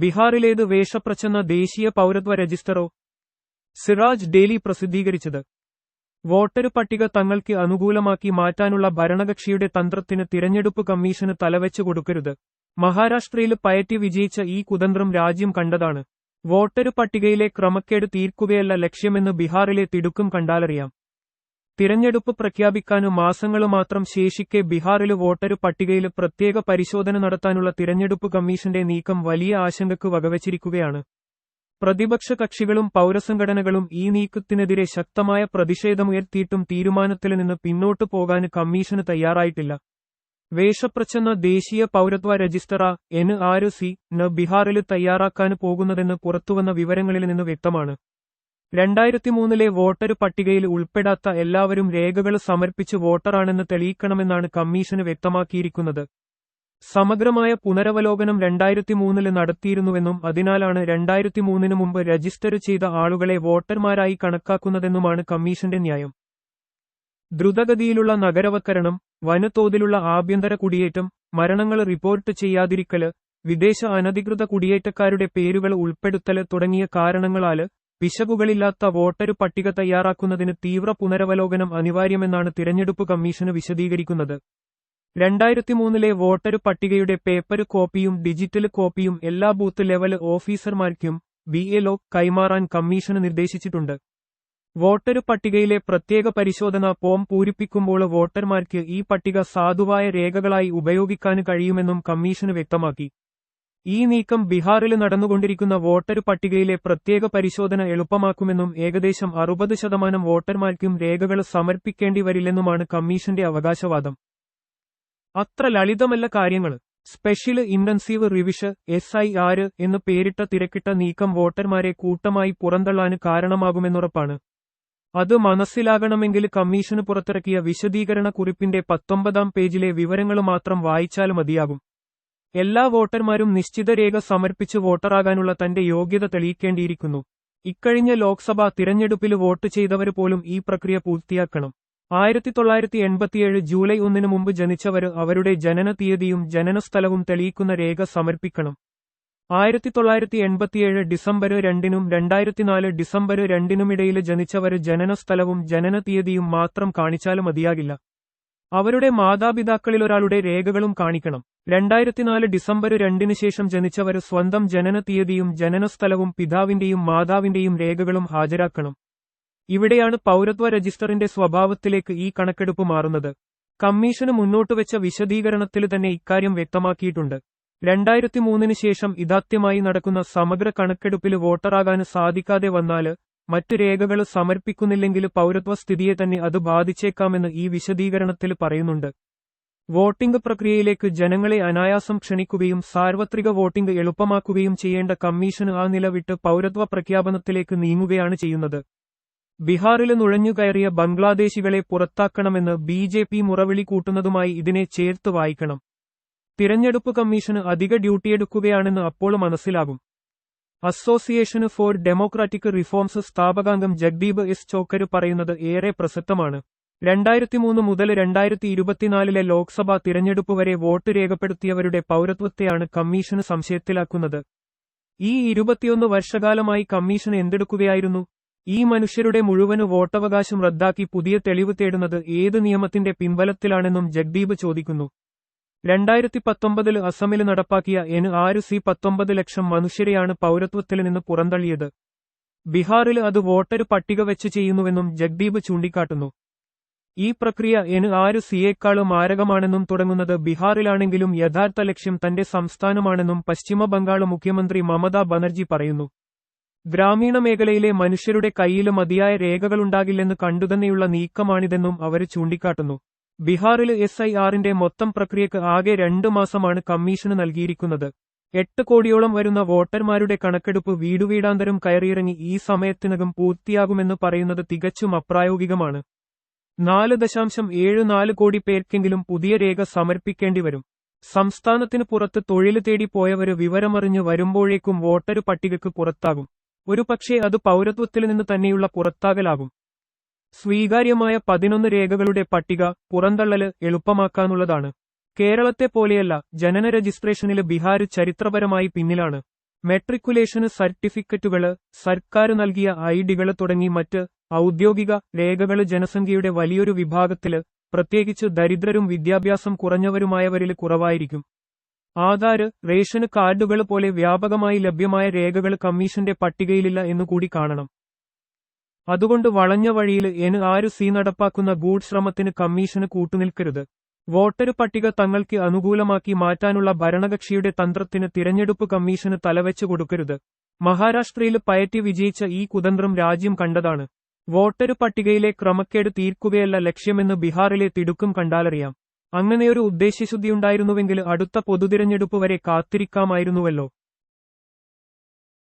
ബീഹാറിലേത് വേഷപ്രച്ഛന്ന ദേശീയ പൗരത്വ രജിസ്റ്ററോ? സിറാജ് ഡെയിലി പ്രസിദ്ധീകരിച്ചത്. വോട്ടർ പട്ടിക തങ്ങൾക്ക് അനുകൂലമാക്കി മാറ്റാനുള്ള ഭരണകക്ഷിയുടെ തന്ത്രത്തിന് തിരഞ്ഞെടുപ്പ് കമ്മീഷന് തലവെച്ചു കൊടുക്കരുത്. മഹാരാഷ്ട്രയിൽ പയറ്റി വിജയിച്ച ഈ കുതന്ത്രം രാജ്യം കണ്ടതാണ്. വോട്ടർ പട്ടികയിലെ ക്രമക്കേട് തീർക്കുകയല്ല ലക്ഷ്യമെന്ന് ബീഹാറിലെ തിടുക്കം കണ്ടാലറിയാം. തിരഞ്ഞെടുപ്പ് പ്രഖ്യാപിക്കാനും മാസങ്ങൾ മാത്രം ശേഷിക്കെ ബീഹാറിൽ വോട്ടർ പട്ടികയിൽ പ്രത്യേക പരിശോധന നടത്താനുള്ള തിരഞ്ഞെടുപ്പ് കമ്മീഷന്റെ നീക്കം വലിയ ആശങ്കയ്ക്ക് വകവച്ചിരിക്കുകയാണ്. പ്രതിപക്ഷ കക്ഷികളും പൌരസംഘടനകളും ഈ നീക്കത്തിനെതിരെ ശക്തമായ പ്രതിഷേധമുയർത്തിയിട്ടും തീരുമാനത്തിൽ നിന്ന് പിന്നോട്ടു പോകാൻ കമ്മീഷന് തയ്യാറായിട്ടില്ല. വേഷപ്രച്ഛന്ന ദേശീയ പൗരത്വ രജിസ്റ്ററ എൻ ആർ സി ന് ബീഹാറിൽ തയ്യാറാക്കാൻ പോകുന്നതെന്ന് പുറത്തുവന്ന വിവരങ്ങളിൽ നിന്ന് വ്യക്തമാണ്. രണ്ടായിരത്തി മൂന്നിലെ വോട്ടർ പട്ടികയിൽ ഉൾപ്പെടാത്ത എല്ലാവരും രേഖകൾ സമർപ്പിച്ച് വോട്ടറാണെന്ന് തെളിയിക്കണമെന്നാണ് കമ്മീഷന് വ്യക്തമാക്കിയിരിക്കുന്നത്. സമഗ്രമായ പുനരവലോകനം രണ്ടായിരത്തി മൂന്നിൽ നടത്തിയിരുന്നുവെന്നും അതിനാലാണ് രണ്ടായിരത്തി മൂന്നിന് മുമ്പ് രജിസ്റ്റർ ചെയ്ത ആളുകളെ വോട്ടർമാരായി കണക്കാക്കുന്നതെന്നുമാണ് കമ്മീഷന്റെ ന്യായം. ദ്രുതഗതിയിലുള്ള നഗരവൽക്കരണം വനത്തോതിലുള്ള ആഭ്യന്തര കുടിയേറ്റം മരണങ്ങൾ റിപ്പോർട്ട് ചെയ്യാതിരിക്കൽ വിദേശ അനധികൃത കുടിയേറ്റക്കാരുടെ പേരുകൾ ഉൾപ്പെടുത്തൽ തുടങ്ങിയ കാരണങ്ങളാൽ പിശകുകളില്ലാത്ത വോട്ടർ പട്ടിക തയ്യാറാക്കുന്നതിന് തീവ്ര പുനരവലോകനം അനിവാര്യമെന്നാണ് തിരഞ്ഞെടുപ്പ് കമ്മീഷന് വിശദീകരിക്കുന്നത്. രണ്ടായിരത്തി മൂന്നിലെ വോട്ടർ പട്ടികയുടെ പേപ്പർ കോപ്പിയും ഡിജിറ്റൽ കോപ്പിയും എല്ലാ ബൂത്ത് ലെവൽ ഓഫീസർമാർക്കും ബി എൽഒ കൈമാറാൻ കമ്മീഷന് നിർദ്ദേശിച്ചിട്ടുണ്ട്. വോട്ടർ പട്ടികയിലെ പ്രത്യേക പരിശോധന ഫോം പൂരിപ്പിക്കുമ്പോൾ വോട്ടർമാർക്ക് ഈ പട്ടിക സാധുവായ രേഖകളായി ഉപയോഗിക്കാൻ കഴിയുമെന്നും കമ്മീഷന് വ്യക്തമാക്കി. ഈ നീക്കം ബീഹാറിൽ നടന്നുകൊണ്ടിരിക്കുന്ന വോട്ടർ പട്ടികയിലെ പ്രത്യേക പരിശോധന എളുപ്പമാക്കുമെന്നും ഏകദേശം അറുപത് ശതമാനം വോട്ടർമാർക്കും രേഖകൾ സമർപ്പിക്കേണ്ടി വരില്ലെന്നുമാണ് കമ്മീഷന്റെ അവകാശവാദം. അത്ര ലളിതമല്ല കാര്യങ്ങൾ. Special intensive revision S I R എന്ന് പേരിട്ട തിരക്കിട്ട നീക്കം വോട്ടർമാരെ കൂട്ടമായി പുറന്തള്ളാന് കാരണമാകുമെന്നുറപ്പാണ്. അത് മനസ്സിലാകണമെങ്കിൽ കമ്മീഷന് പുറത്തിറക്കിയ വിശദീകരണ കുറിപ്പിന്റെ പത്തൊമ്പതാം പേജിലെ വിവരങ്ങൾ മാത്രം വായിച്ചാൽ മതിയാകും. എല്ലാ വോട്ടർമാരും നിശ്ചിത രേഖ സമർപ്പിച്ച് വോട്ടറാകാനുള്ള തന്റെ യോഗ്യത തെളിയിക്കേണ്ടിയിരിക്കുന്നു. ഇക്കഴിഞ്ഞ ലോക്സഭാ തിരഞ്ഞെടുപ്പിൽ വോട്ട് ചെയ്തവർ പോലും ഈ പ്രക്രിയ പൂർത്തിയാക്കണം. ആയിരത്തി തൊള്ളായിരത്തി എൺപത്തിയേഴ് ജൂലൈ ഒന്നിനു മുമ്പ് ജനിച്ചവർ അവരുടെ ജനന തീയതിയും ജനനസ്ഥലവും തെളിയിക്കുന്ന രേഖ സമർപ്പിക്കണം. ആയിരത്തി തൊള്ളായിരത്തി എൺപത്തിയേഴ് ഡിസംബർ രണ്ടിനും രണ്ടായിരത്തിനാല് ഡിസംബർ രണ്ടിനുമിടയിൽ ജനിച്ചവർ ജനനസ്ഥലവും ജനന തീയതിയും മാത്രം കാണിച്ചാലും മതിയാകില്ല. അവരുടെ മാതാപിതാക്കളിലൊരാളുടെ രേഖകളും കാണിക്കണം. രണ്ടായിരത്തിനാല് ഡിസംബർ രണ്ടിന് ശേഷം ജനിച്ചവർ സ്വന്തം ജനന തീയതിയും ജനനസ്ഥലവും പിതാവിന്റെയും മാതാവിന്റെയും രേഖകളും ഹാജരാക്കണം. ഇവിടെയാണ് പൌരത്വ രജിസ്റ്ററിന്റെ സ്വഭാവത്തിലേക്ക് ഈ കണക്കെടുപ്പ് മാറുന്നത്. കമ്മീഷന് മുന്നോട്ടുവെച്ച വിശദീകരണത്തിൽ തന്നെ ഇക്കാര്യം വ്യക്തമാക്കിയിട്ടുണ്ട്. രണ്ടായിരത്തി മൂന്നിന് ശേഷം ഇതാത്യമായി നടക്കുന്ന സമഗ്ര കണക്കെടുപ്പിൽ വോട്ടറാകാൻ സാധിക്കാതെ വന്നാൽ മറ്റ് രേഖകൾ സമർപ്പിക്കുന്നില്ലെങ്കിൽ പൗരത്വ സ്ഥിതിയെ തന്നെ അത് ബാധിച്ചേക്കാമെന്ന് ഈ വിശദീകരണത്തിൽ പറയുന്നുണ്ട്. വോട്ടിംഗ് പ്രക്രിയയിലേക്ക് ജനങ്ങളെ അനായാസം ക്ഷണിക്കുകയും സാർവത്രിക വോട്ടിംഗ് എളുപ്പമാക്കുകയും ചെയ്യേണ്ട കമ്മീഷൻ ആ നിലവിട്ട് പൗരത്വ പ്രഖ്യാപനത്തിലേക്ക് നീങ്ങുകയാണ് ചെയ്യുന്നത്. ബീഹാറിൽ നുഴഞ്ഞുകയറിയ ബംഗ്ലാദേശികളെ പുറത്താക്കണമെന്ന് ബി ജെ പി മുറവിളി കൂട്ടുന്നതുമായി ഇതിനെ ചേർത്ത് വായിക്കണം. തിരഞ്ഞെടുപ്പ് കമ്മീഷന് അധിക ഡ്യൂട്ടിയെടുക്കുകയാണെന്ന് അപ്പോൾ മനസ്സിലാകും. അസോസിയേഷന് ഫോർ ഡെമോക്രാറ്റിക് റിഫോംസ് സ്ഥാപകാംഗം ജഗ്ദീപ് എസ് ചോക്കര് പറയുന്നത് ഏറെ പ്രസക്തമാണ്. രണ്ടായിരത്തിമൂന്ന് മുതൽ രണ്ടായിരത്തി ഇരുപത്തിനാലിലെ ലോക്സഭാ തിരഞ്ഞെടുപ്പ് വരെ വോട്ട് രേഖപ്പെടുത്തിയവരുടെ പൗരത്വത്തെയാണ് കമ്മീഷൻ സംശയത്തിലാക്കുന്നത്. ഈ ഇരുപത്തിയൊന്ന് വർഷകാലമായി കമ്മീഷൻ എന്തെടുക്കുകയായിരുന്നു? ഈ മനുഷ്യരുടെ മുഴുവൻ വോട്ടവകാശം റദ്ദാക്കി പുതിയ തെളിവ് തേടുന്നത് ഏത് നിയമത്തിന്റെ പിൻബലത്തിലാണെന്നും ജഗ്ദീപ് ചോദിക്കുന്നു. രണ്ടായിരത്തി പത്തൊമ്പതിൽ അസമിൽ നടപ്പാക്കിയ എൻ ആറ് സി പത്തൊമ്പത് ലക്ഷം മനുഷ്യരെയാണ് പൗരത്വത്തിൽ നിന്ന് പുറന്തള്ളിയത്. ബീഹാറിൽ അത് വോട്ടർ പട്ടിക വെച്ച് ചെയ്യുന്നുവെന്നും ജഗ്ദീപ് ചൂണ്ടിക്കാട്ടുന്നു. ഈ പ്രക്രിയ എൻ ആറ് സിയേക്കാളും മാരകമാണെന്നും തുടങ്ങുന്നത് ബീഹാറിലാണെങ്കിലും യഥാർത്ഥ ലക്ഷ്യം തന്റെ സംസ്ഥാനമാണെന്നും പശ്ചിമ ബംഗാൾ മുഖ്യമന്ത്രി മമതാ ബനർജി പറയുന്നു. ഗ്രാമീണ മേഖലയിലെ മനുഷ്യരുടെ കയ്യിൽ മതിയായ രേഖകളുണ്ടാകില്ലെന്ന് കണ്ടുതന്നെയുള്ള നീക്കമാണിതെന്നും അവർ ചൂണ്ടിക്കാട്ടുന്നു. ബീഹാറിൽ എസ് ഐ ആറിന്റെ മൊത്തം പ്രക്രിയക്ക് ആകെ രണ്ടു മാസമാണ് കമ്മീഷന് നൽകിയിരിക്കുന്നത്. എട്ട് കോടിയോളം വരുന്ന വോട്ടർമാരുടെ കണക്കെടുപ്പ് വീടുവീടാന്തരം കയറിയിറങ്ങി ഈ സമയത്തിനകം പൂർത്തിയാകുമെന്ന് പറയുന്നത് തികച്ചും അപ്രായോഗികമാണ്. നാല് ദശാംശം ഏഴ് നാല് കോടി പേർക്കെങ്കിലും പുതിയ രേഖ സമർപ്പിക്കേണ്ടി വരും. സംസ്ഥാനത്തിന് പുറത്ത് തൊഴിൽ തേടി പോയവര് വിവരമറിഞ്ഞ് വരുമ്പോഴേക്കും വോട്ടർ പട്ടികയ്ക്ക് പുറത്താകും. ഒരുപക്ഷെ അത് പൗരത്വത്തിൽ നിന്ന് തന്നെയുള്ള പുറത്താകലാകും. സ്വീകാര്യമായ പതിനൊന്ന് രേഖകളുടെ പട്ടിക പുറന്തള്ളൽ എളുപ്പമാക്കാനുള്ളതാണ്. കേരളത്തെ പോലെയല്ല ജനന രജിസ്ട്രേഷനിൽ ബീഹാർ ചരിത്രപരമായി പിന്നിലാണ്. മെട്രിക്കുലേഷന് സർട്ടിഫിക്കറ്റുകൾ സർക്കാർ നൽകിയ ഐഡികൾ തുടങ്ങി മറ്റ് ഔദ്യോഗിക രേഖകൾ ജനസംഖ്യയുടെ വലിയൊരു വിഭാഗത്തിൽ പ്രത്യേകിച്ച് ദരിദ്രരും വിദ്യാഭ്യാസം കുറഞ്ഞവരുമായവരിൽ കുറവായിരിക്കും. ആധാര് റേഷന് കാർഡുകൾ പോലെ വ്യാപകമായി ലഭ്യമായ രേഖകൾ കമ്മീഷന്റെ പട്ടികയിലില്ല എന്നുകൂടി കാണണം. അതുകൊണ്ട് വളഞ്ഞ വഴിയിൽ എന് ആരു സി നടപ്പാക്കുന്ന ഗൂഢ്ശ്രമത്തിന് കമ്മീഷന് കൂട്ടുനിൽക്കരുത്. വോട്ടർ പട്ടിക തങ്ങൾക്ക് അനുകൂലമാക്കി മാറ്റാനുള്ള ഭരണകക്ഷിയുടെ തന്ത്രത്തിന് തിരഞ്ഞെടുപ്പ് കമ്മീഷന് തലവെച്ചു കൊടുക്കരുത്. മഹാരാഷ്ട്രയിൽ പയറ്റി വിജയിച്ച ഈ കുതന്ത്രം രാജ്യം കണ്ടതാണ്. വോട്ടർ പട്ടികയിലെ ക്രമക്കേട് തീർക്കുകയല്ല ലക്ഷ്യമെന്ന് ബീഹാറിലെ തിടുക്കം കണ്ടാലറിയാം. അങ്ങനെയൊരു ഉദ്ദേശ്യശുദ്ധിയുണ്ടായിരുന്നുവെങ്കിൽ അടുത്ത പൊതുതിരഞ്ഞെടുപ്പ് വരെ കാത്തിരിക്കാമായിരുന്നുവല്ലോ.